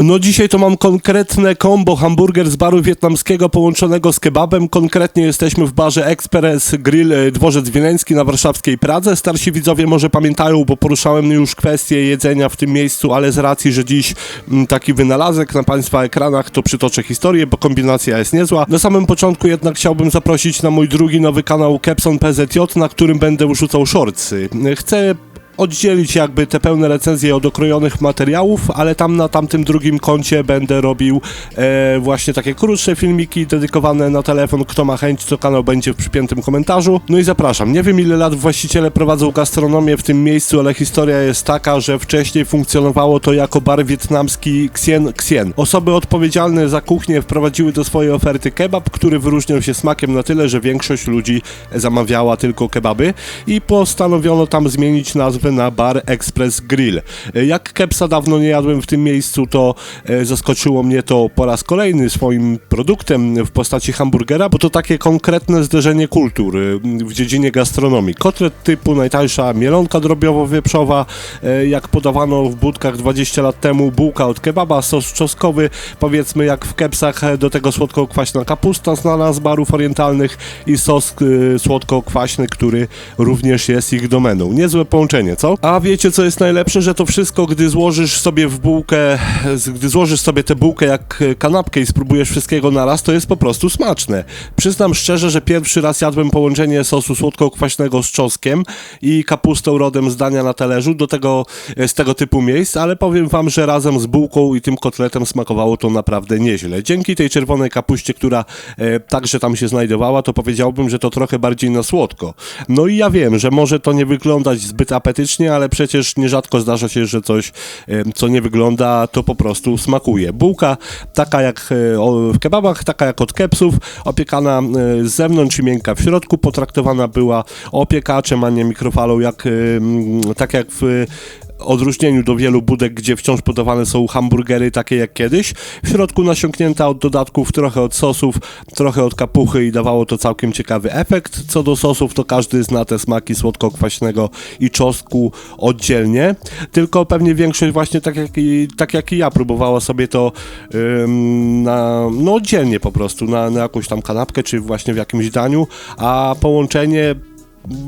No dzisiaj to mam konkretne combo hamburger z baru wietnamskiego połączonego z kebabem. Konkretnie jesteśmy w barze Express Grill e, Dworzec Wileński na warszawskiej Pradze. Starsi widzowie może pamiętają, bo poruszałem już kwestię jedzenia w tym miejscu, ale z racji, że dziś mm, taki wynalazek na Państwa ekranach, to przytoczę historię, bo kombinacja jest niezła. Na samym początku jednak chciałbym zaprosić na mój drugi nowy kanał Kepson PZJ, na którym będę rzucał shortsy. Chcę oddzielić jakby te pełne recenzje od okrojonych materiałów, ale tam na tamtym drugim koncie będę robił e, właśnie takie krótsze filmiki dedykowane na telefon. Kto ma chęć, to kanał będzie w przypiętym komentarzu. No i zapraszam. Nie wiem ile lat właściciele prowadzą gastronomię w tym miejscu, ale historia jest taka, że wcześniej funkcjonowało to jako bar wietnamski Xien Xien. Osoby odpowiedzialne za kuchnię wprowadziły do swojej oferty kebab, który wyróżniał się smakiem na tyle, że większość ludzi zamawiała tylko kebaby i postanowiono tam zmienić nazwę na bar Express Grill. E, Jak kepsa dawno nie jadłem w tym miejscu, to e, zaskoczyło mnie to po raz kolejny swoim produktem w postaci hamburgera, bo to takie konkretne zderzenie kultur e, w dziedzinie gastronomii. Kotlet typu najtańsza mielonka drobiowo-wieprzowa, jak podawano w budkach 20 lat temu, bułka od kebaba, sos czosnkowy, powiedzmy jak w kepsach, do tego słodko-kwaśna kapusta znana z barów orientalnych i sos słodko-kwaśny, który również jest ich domeną. Niezłe połączenie, co? A wiecie co jest najlepsze, że to wszystko, gdy złożysz sobie w bułkę, gdy złożysz sobie tę bułkę jak kanapkę i spróbujesz wszystkiego naraz, to jest po prostu smaczne. Przyznam szczerze, że pierwszy raz jadłem połączenie sosu słodko-kwaśnego z czosnkiem i kapustą rodem z dania na talerzu do tego, e, z tego typu miejsc, ale powiem wam, że razem z bułką i tym kotletem smakowało to naprawdę nieźle. Dzięki tej czerwonej kapuście, która e, także tam się znajdowała, to powiedziałbym, że to trochę bardziej na słodko. No i ja wiem, że może to nie wyglądać zbyt apetycznie, ale przecież nierzadko zdarza się, że coś, co nie wygląda, to po prostu smakuje. Bułka taka jak e, w kebabach, taka jak od kepsów, opiekana e, z zewnątrz i miękka w środku, potraktowana była opiekaczem, a nie mikrofalą, jak, tak jak w odróżnieniu do wielu budek, gdzie wciąż podawane są hamburgery takie jak kiedyś. W środku nasiąknięta od dodatków, trochę od sosów, trochę od kapuchy i dawało to całkiem ciekawy efekt. Co do sosów, to każdy zna te smaki słodko-kwaśnego i czosnku oddzielnie, tylko pewnie większość właśnie tak jak i, tak jak i ja próbowała sobie to ym, na, no oddzielnie po prostu, na, na jakąś tam kanapkę, czy właśnie w jakimś daniu, a połączenie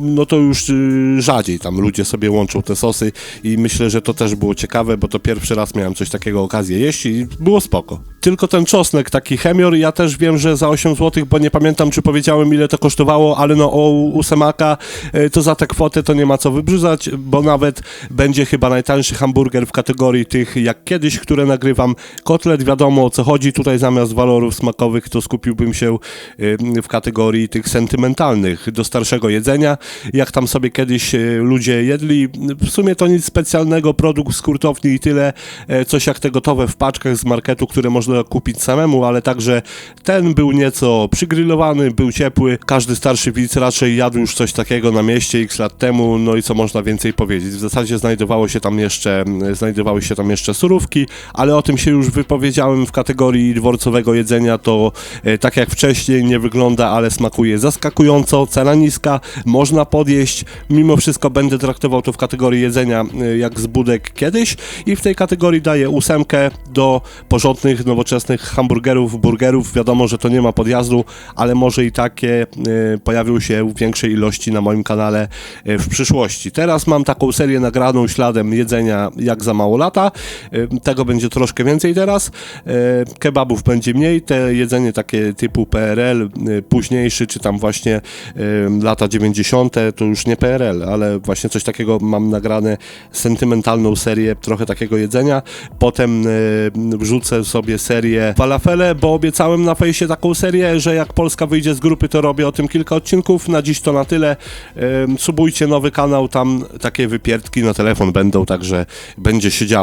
no to już y, rzadziej tam ludzie sobie łączą te sosy i myślę, że to też było ciekawe, bo to pierwszy raz miałem coś takiego okazję jeść i było spoko. Tylko ten czosnek, taki chemior, ja też wiem, że za 8 zł, bo nie pamiętam, czy powiedziałem, ile to kosztowało, ale no o ósemaka, y, to za tę kwotę to nie ma co wybrzydzać, bo nawet będzie chyba najtańszy hamburger w kategorii tych jak kiedyś, które nagrywam. Kotlet, wiadomo o co chodzi, tutaj zamiast walorów smakowych, to skupiłbym się y, w kategorii tych sentymentalnych, do starszego jedzenia, jak tam sobie kiedyś y, ludzie jedli. W sumie to nic specjalnego, produkt z hurtowni i tyle, e, coś jak te gotowe w paczkach z marketu, które można kupić samemu, ale także ten był nieco przygrillowany, był ciepły. Każdy starszy widz raczej jadł już coś takiego na mieście x lat temu, no i co można więcej powiedzieć. W zasadzie znajdowało się tam jeszcze, znajdowały się tam jeszcze surówki, ale o tym się już wypowiedziałem w kategorii dworcowego jedzenia, to e, tak jak wcześniej nie wygląda, ale smakuje zaskakująco, cena niska, można podjeść, mimo wszystko będę traktował to w kategorii jedzenia e, jak z budek kiedyś. I w tej kategorii daję ósemkę do porządnych, nowoczesnych hamburgerów, burgerów. Wiadomo, że to nie ma podjazdu, ale może i takie e, pojawią się w większej ilości na moim kanale e, w przyszłości. Teraz mam taką serię nagraną śladem jedzenia jak za mało lata. E, Tego będzie troszkę więcej teraz. Kebabów będzie mniej. Te jedzenie takie typu PRL, późniejszy, czy tam właśnie lata 90. to już nie PRL, ale właśnie coś takiego mam nagrane, sentymentalną serię trochę takiego jedzenia. Potem wrzucę sobie serię falafele, bo obiecałem na fejsie taką serię, że jak Polska wyjdzie z grupy, to robię o tym kilka odcinków. Na dziś to na tyle. Subujcie nowy kanał, tam takie wypierdki na telefon będą, także będzie się działo.